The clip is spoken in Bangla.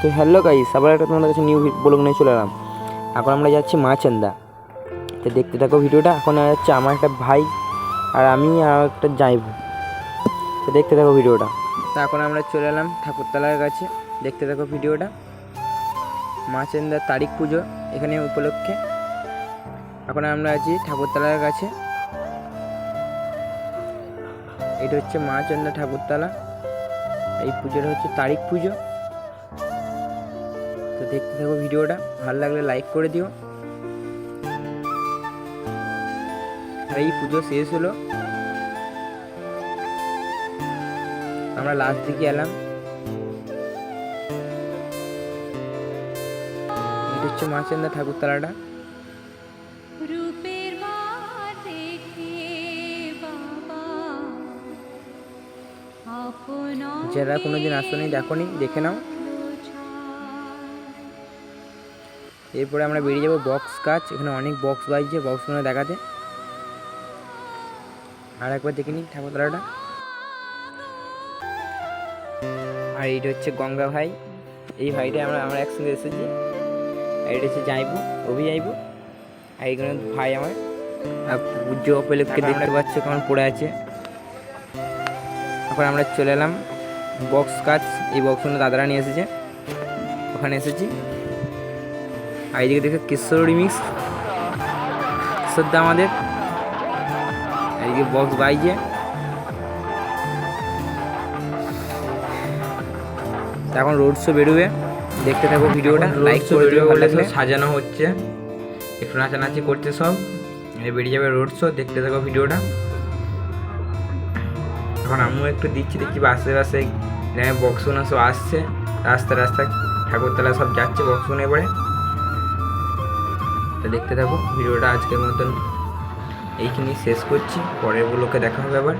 তো হ্যালো গাইস আবার একটা তোমাদের কাছে নিউ ব্লগ নিয়ে চলে এলাম। এখন আমরা যাচ্ছি মাচেন্দা তো দেখতে থাকো ভিডিওটা, এখন যাচ্ছে আমার একটা ভাই আর আমি আর একটা যাইব তো দেখতে থাকো ভিডিওটা। তো এখন আমরা চলে এলাম ঠাকুরতলার কাছে, দেখতে থাকো ভিডিওটা। মাচেন্দার তারিখ পুজো এখানে উপলক্ষে। এখন আমরা আছি ঠাকুরতলার কাছে। এটা হচ্ছে মাচন্দা ঠাকুরতলা। এই পুজোটা হচ্ছে তারিখ পুজো। তো দেখতে থাকো ভিডিওটা। ভালো লাগলে লাইক করে দিও। আর এই পুজো শেষ হলো। আমরা লাস্ট দিকে এলাম। এটা হচ্ছে মাচন্দা ঠাকুরতলাটা দেখে যারা কোনোদিন আসনি দেখোনি দেখে নাও। এরপরে আমরা বেরিয়ে যাব বক্স কাজ। এখানে অনেক বক্স বাজছে বক্সগুলো দেখাতে। আর একবার দেখে নিই ঠাকুরতলাটা। আর এইটা হচ্ছে গঙ্গা ভাই। এই ভাইটা আমরা আমরা একসঙ্গে এসেছি। আর এটা হচ্ছে যাইবু অভি যাইবু আর এইগুলো ভাই আমার। আর পুজো উপলক্ষে দেখতে পাচ্ছ কেমন পড়ে আছে। এখন আমরা চলে এলাম বক্স কাজ। এই বক্সগুলো দাদারা নিয়ে এসেছে। ওখানে এসেছি। আর এইদিকে দেখে কিশোর রিমিক্স কিশোরদা আমাদের। আর এইদিকে বক্স বাইজে এখন রোড শো বেরোবে। দেখতে থাকো ভিডিওটা লাইক করে দিও ভালো লাগলে। সাজানো হচ্ছে। একটু নাচানাচি করছে সব। বেরিয়ে যাবে রোড শো দেখতে থাকো ভিডিওটা। এখন আমিও একটু দিচ্ছি দেখছি বাসে বাসে বক্সগুলো সব আসছে। রাস্তা রাস্তায় ঠাকুরতলা সব যাচ্ছে বক্সগুলো এবারে তো দেখতে থাকো। ভিডিওটা আজকের মতন এইখানেই শেষ করছি। পরের ব্লকে দেখা হবে আবার।